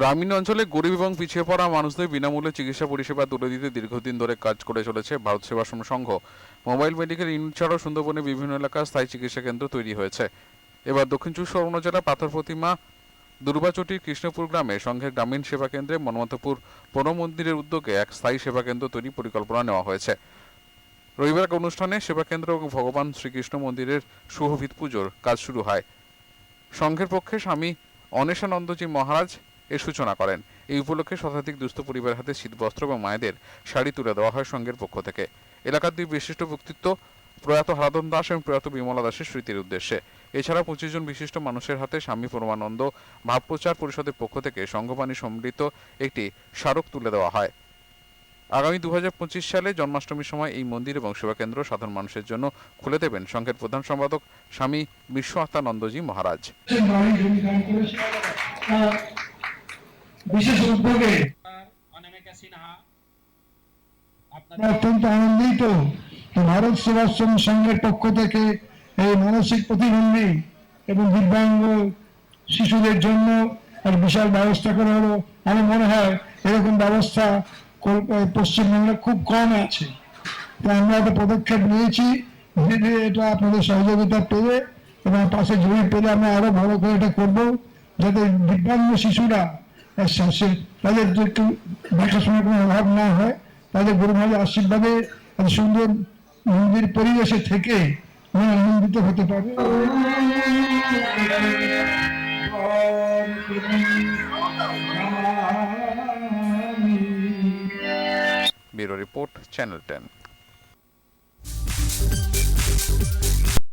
গ্রামীণ অঞ্চলে গরিব এবং পিছিয়ে পড়া মানুষদের বিনামূল্যে চিকিৎসা পরিষেবা তুলে দিতে দীর্ঘদিন ধরে কাজ করে চলেছে Bharat Sevashram Sangha. Mobile medical unit ছাড়াও সুন্দরবনে বিভিন্ন এলাকায় স্থায়ী চিকিৎসা কেন্দ্র তৈরি হয়েছে। এবার দক্ষিণ চব্বিশ পরগনা জেলা পাথর প্রতিমা দুর্বাচটির কৃষ্ণপুর গ্রামে সংঘের গ্রামীণ সেবা কেন্দ্রে মনমন্তপুর পৌর মন্দিরের উদ্যোগে এক স্থায়ী সেবা কেন্দ্র তৈরি পরিকল্পনা নেওয়া হয়েছে। রবিবার এক অনুষ্ঠানে সেবা কেন্দ্র এবং ভগবান শ্রীকৃষ্ণ মন্দিরের সুহভিত পুজোর কাজ শুরু হয়। সংঘের পক্ষে স্বামী অনেশানন্দজি মহারাজ এর সূচনা করেন। এই উপলক্ষে শতাধিক দুস্থ পরিবারের হাতে শীতবস্ত্র এবং মায়েদের শাড়ি তুলে দেওয়া হয় সংঘের পক্ষ থেকে। এলাকার দুই বিশিষ্ট ব্যক্তিত্ব প্রয়াত হারাধন দাস এবং প্রয়াত বিমলা দাসের স্মৃতির উদ্দেশ্যে। এছাড়া পঁচিশ জন বিশিষ্ট মানুষের হাতে স্বামী পরমানন্দ ভাবপ্রচার পরিষদের পক্ষ থেকে সংঘবাণী সম্মিলিত একটি স্মারক তুলে দেওয়া হয়। আগামী দু হাজার পঁচিশ সালে জন্মাষ্টমীর সময় এই মন্দির এবং সেবাকেন্দ্র সাধারণ মানুষের জন্য খুলে দেবেন সংঘের প্রধান সম্পাদক স্বামী বিশ্ব আত্মানন্দজি মহারাজ বাড়ি জমি দান করেছে তার বিশেষ উদ্যোগে অত্যন্ত আনন্দিত ভারত সেবাশ্রম সংঘের পক্ষ থেকে এই মানসিক প্রতিবন্ধী এবং দিব্যাঙ্গ শিশুদের জন্য এক বিশাল ব্যবস্থা করা হলো। আমার মনে হয় এরকম ব্যবস্থা পশ্চিমবাংলায় খুব কম আছে। তাই আমরা একটা পদক্ষেপ নিয়েছি ধীরে ধীরে এটা আপনাদের সহযোগিতা পেলে এবং পাশে জমি পেলে আমরা আরও ভালো করে এটা করব। যাতে দিব্যাঙ্গ শিশুরা এর তাদের একটু দেখাশোনার কোনো অভাব না হয়, তাদের গুরু মহারাজের আশীর্বাদে এত সুন্দর মন্দির পরিবেশে থেকে ওরা আনন্দিত হতে পারে ব্যুরো রিপোর্ট, চ্যানেল টেন।